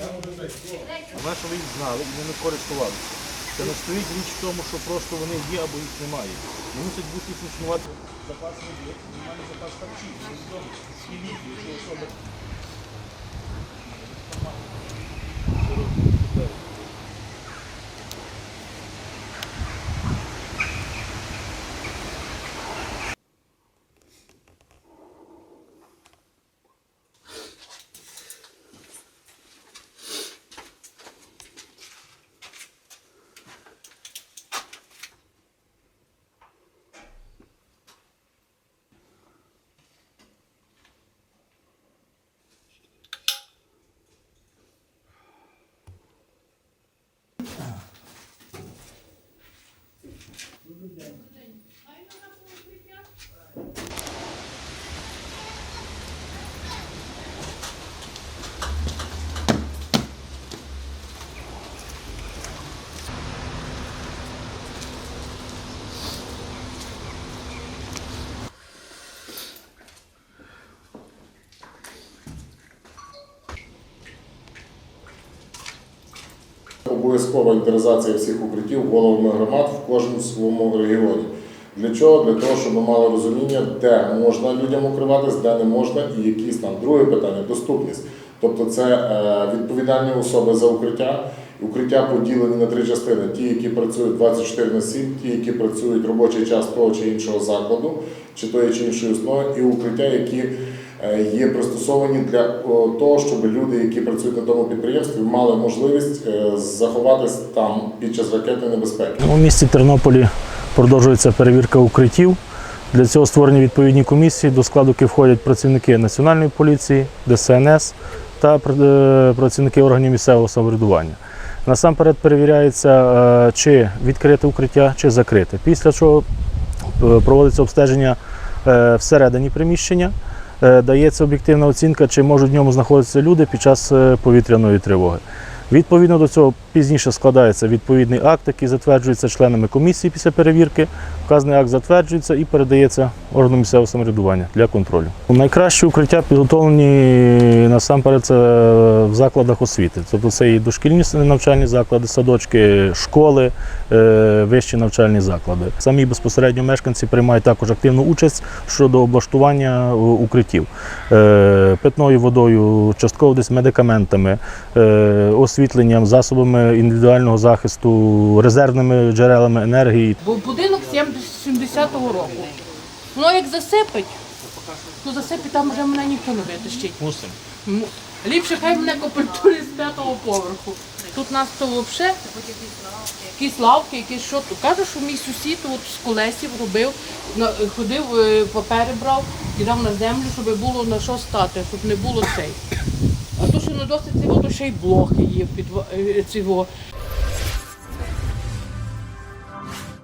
Але що ви їх знали і не користувалися. Це не стоїть річ в тому, що просто вони є або їх немає. Не мусить бути функціонувати запас води, немає запас харчів, невідомо, скільки, якщо особи. Обов'язкова інвентаризація всіх укриттів головами громад в кожному своєму регіоні. Для чого? Для того, щоб ми мали розуміння, де можна людям укриватись, де не можна, і якісь там друге питання доступність. Тобто це е, відповідальні особи за укриття. Укриття поділені на три частини: ті, які працюють 24 на 7, ті, які працюють робочий час того чи іншого закладу, чи тої чи іншої установи, і укриття, які є пристосовані для того, щоб люди, які працюють на тому підприємстві, мали можливість е, заховатись там під час ракетної небезпеки. У місті Тернополі продовжується перевірка укриттів. Для цього створені відповідні комісії, до складу яких входять працівники Національної поліції, ДСНС та е, працівники органів місцевого самоврядування. Насамперед перевіряється, е, чи відкрите укриття, чи закрите. Після чого е, проводиться обстеження е, всередині приміщення, е, дається об'єктивна оцінка, чи можуть в ньому знаходитися люди під час е, повітряної тривоги. Відповідно до цього пізніше складається відповідний акт, який затверджується членами комісії після перевірки. Вказаний акт затверджується і передається органу місцевого самоврядування для контролю. Найкращі укриття підготовлені насамперед це в закладах освіти. Тобто це і дошкільні навчальні заклади, садочки, школи, е, вищі навчальні заклади. Самі безпосередньо мешканці приймають також активну участь щодо облаштування е, укриттів Е, питною водою, частково десь медикаментами, освітленням, засобами індивідуального захисту, резервними джерелами енергії. Бо будинок 70-го року. Воно як засипить, то засипить, там вже мене ніхто не витащить. мусимо. М, Ліпше хай мене копультує з п'ятого поверху. Тут нас то взагалі якісь лавки, якісь що. Каже, що мій сусід от з колесів робив, ходив, е, папери брав, кидав на землю, щоб було на що стати, щоб не було цей. А то, що не досить цього, то ще й блохи є під е, цього.